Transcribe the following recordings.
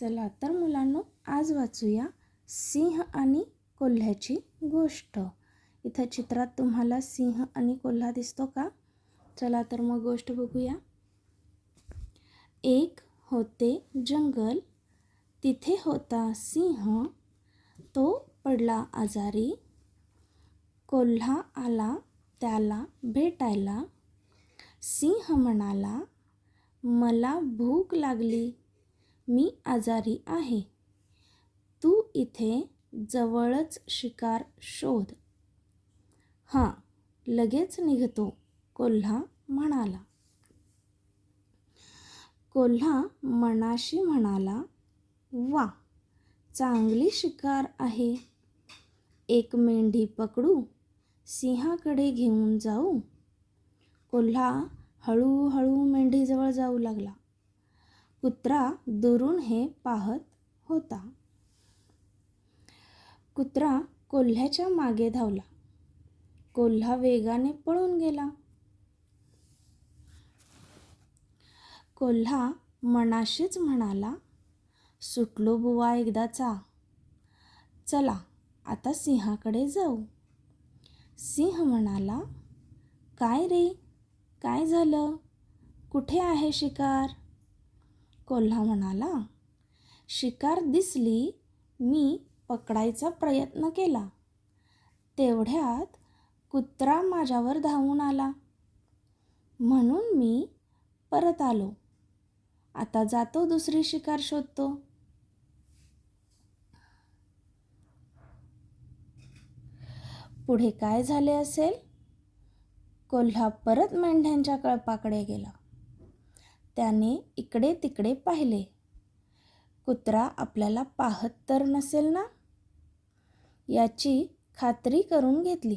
चला तर मुलांनो आज वाचूया सिंह आणि कोल्ह्याची गोष्ट. इथं चित्रात तुम्हाला सिंह आणि कोल्हा दिसतो का? चला तर मग गोष्ट बघूया. एक होते जंगल तिथे होता सिंह तो पडला आजारी. कोल्हा आला त्याला भेटायला. सिंह म्हणाला मला भूक लागली. मी आजारी आहे. तू इथे जवळच शिकार शोध. हां लगेच निघतो कोल्हा म्हणाला. कोल्हा मनाशी म्हणाला वा चांगली शिकार आहे. एक मेंढी पकडू सिंहाकडे घेऊन जाऊ. कोल्हा हळूहळू मेंढीजवळ जाऊ लागला. कुत्रा दुरून हे पाहत होता. कुत्रा कोल्ह्याच्या मागे धावला. कोल्हा वेगाने पळून गेला. कोल्हा मनाशीच म्हणाला सुटलो बुवा एकदाचा चला आता सिंहाकडे जाऊ. सिंह म्हणाला काय रे? काय झालं? कुठे आहे शिकार? कोल्हा म्हणाला शिकार दिसली मी पकडायचा प्रयत्न केला. तेवढ्यात कुत्रा माझ्यावर धावून आला. म्हणून मी परत आलो. आता जातो दुसरी शिकार शोधतो. पुढे काय झाले असेल? कोल्हा परत मेंढ्यांच्या कळपाकडे गेला. त्याने इकडे तिकडे पाहिले. कुत्रा आपल्याला पाहत तर नसेल ना? याची खात्री करून घेतली.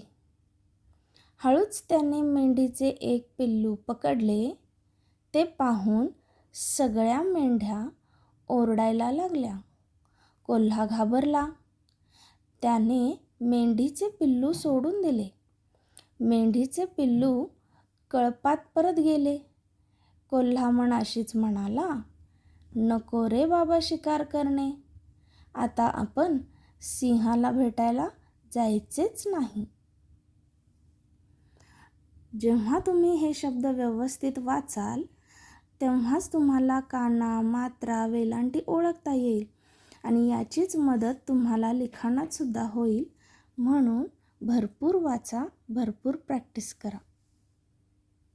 हळूच त्याने मेंढीचे एक पिल्लू पकडले. ते पाहून सगळ्या मेंढ्या ओरडायला लागल्या. कोल्हा घाबरला. त्याने मेंढीचे पिल्लू सोडून दिले. मेंढीचे पिल्लू कळपात परत गेले. कोल्हा मनाशीच म्हणाला नको रे बाबा शिकार करणे. आता आपण सिंहाला भेटायला जायचेच नाही. जेव्हा तुम्ही हे शब्द व्यवस्थित वाचाल तेव्हाच तुम्हाला काना मात्रा वेलांटी ओळखता येईल आणि याचीच मदत तुम्हाला लिखाणात सुद्धा होईल. म्हणून भरपूर वाचा भरपूर प्रॅक्टिस करा.